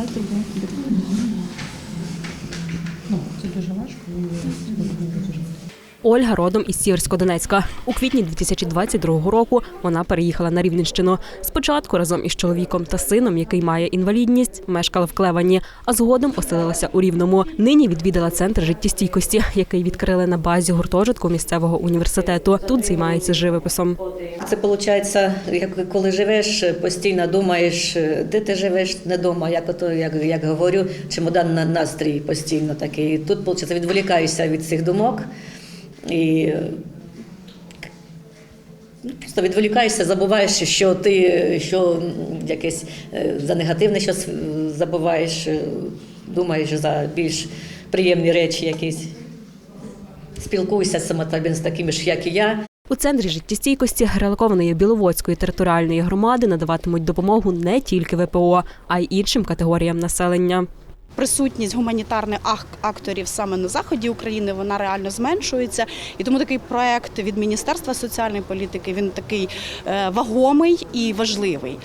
Писати буде. Ну, це дуже важко, але дуже. Ольга родом із Сіверсько-Донецька. У квітні 2022 року вона переїхала на Рівненщину. Спочатку разом із чоловіком та сином, який має інвалідність, мешкала в Клевані, а згодом оселилася у Рівному. Нині відвідала центр життєстійкості, який відкрили на базі гуртожитку місцевого університету. Тут займається живописом. Це виходить, як коли живеш, постійно думаєш, де ти живеш, не вдома, як ото, як, як говорю, чемодан на настрій постійно такий. Тут, виходить, відволікаєшся від цих думок і ну, просто відволікаєшся, забуваєш, що ти що якесь е, за негативне щось е, забуваєш, е, думаєш за більш приємні речі якісь. Спілкуйся саме з такими ж, як і я. У центрі життєстійкості релокованої Біловодської територіальної громади надаватимуть допомогу не тільки ВПО, а й іншим категоріям населення. Присутність гуманітарних акторів саме на заході України вона реально зменшується. І тому такий проект від Міністерства соціальної політики він такий е, вагомий і важливий.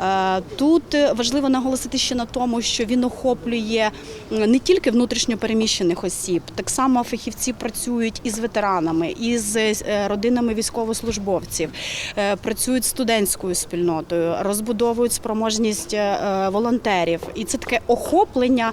Е, Тут е, важливо наголосити ще на тому, що він охоплює не тільки внутрішньо переміщених осіб, так само фахівці працюють із ветеранами, із е, родинами військовослужбовців, е, працюють студентською спільнотою, розбудовують спроможність е, волонтерів. І це таке охоплення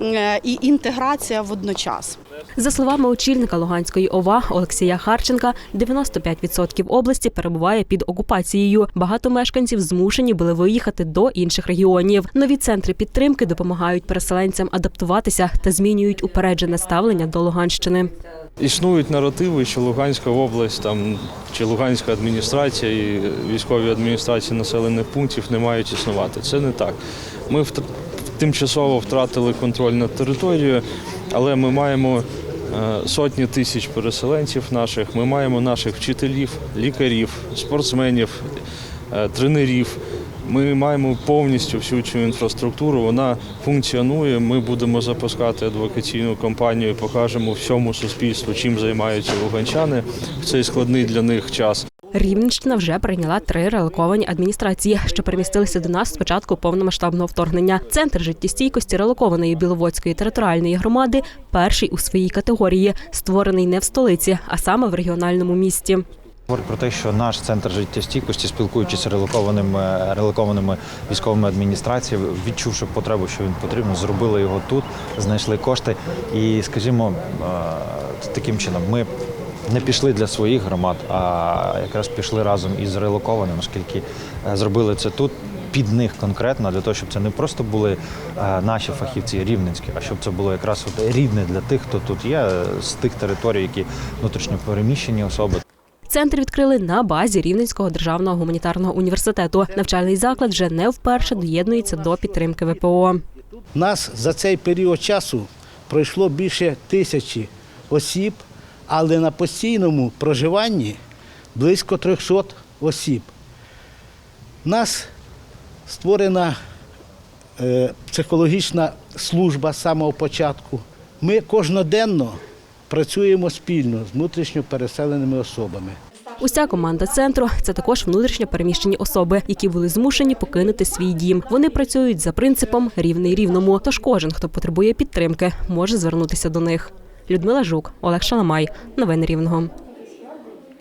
е, і інтеграція водночас. За словами очільника Луганської ОВА Олексія Харченка, 95% області перебуває під окупацією. Багато мешканців змушені були виїхати до інших регіонів. Нові центри підтримки допомагають переселенцям адаптуватися та змінюють упереджене ставлення до Луганщини. Існують наративи, що Луганська область там чи Луганська адміністрація і військові адміністрації населених пунктів не мають існувати. Це не так. Ми тимчасово втратили контроль над територією, але ми маємо е, сотні тисяч переселенців наших. Ми маємо наших вчителів, лікарів, спортсменів, е, тренерів. Ми маємо повністю всю цю інфраструктуру. Вона функціонує. Ми будемо запускати адвокаційну кампанію, покажемо всьому суспільству, чим займаються луганчани в цей складний для них час. Рівненщина вже прийняла три релоковані адміністрації, що перемістилися до нас з початку повномасштабного вторгнення. Центр життєстійкості релокованої Біловодської територіальної громади перший у своїй категорії, створений не в столиці, а саме в регіональному місті. Говорить про те, що наш центр життєстійкості, спілкуючись з релокованими, релокованими військовими адміністраціями, відчувши потребу, що він потрібен, зробили його тут, знайшли кошти. І, скажімо, е, таким чином ми не пішли для своїх громад, а якраз пішли разом із релокованими, оскільки е, зробили це тут. Під них конкретно для того, щоб це не просто були е, наші фахівці рівненські, а щоб це було якраз от рідне для тих, хто тут є, е, з тих територій, які внутрішньо переміщені особи. Центр відкрили на базі Рівненського державного гуманітарного університету. Навчальний заклад вже не вперше доєднується до підтримки ВПО. Нас за цей період часу пройшло більше тисячі осіб, але на постійному проживанні близько 300 осіб. У нас створена е, психологічна служба з самого початку. Ми кожноденно працюємо спільно з внутрішньо переселеними особами. Уся команда центру це також внутрішньо переміщені особи, які були змушені покинути свій дім. Вони працюють за принципом рівний рівному. Тож кожен, хто потребує підтримки, може звернутися до них. Людмила Жук, Олег Шаламай. Новини Рівного.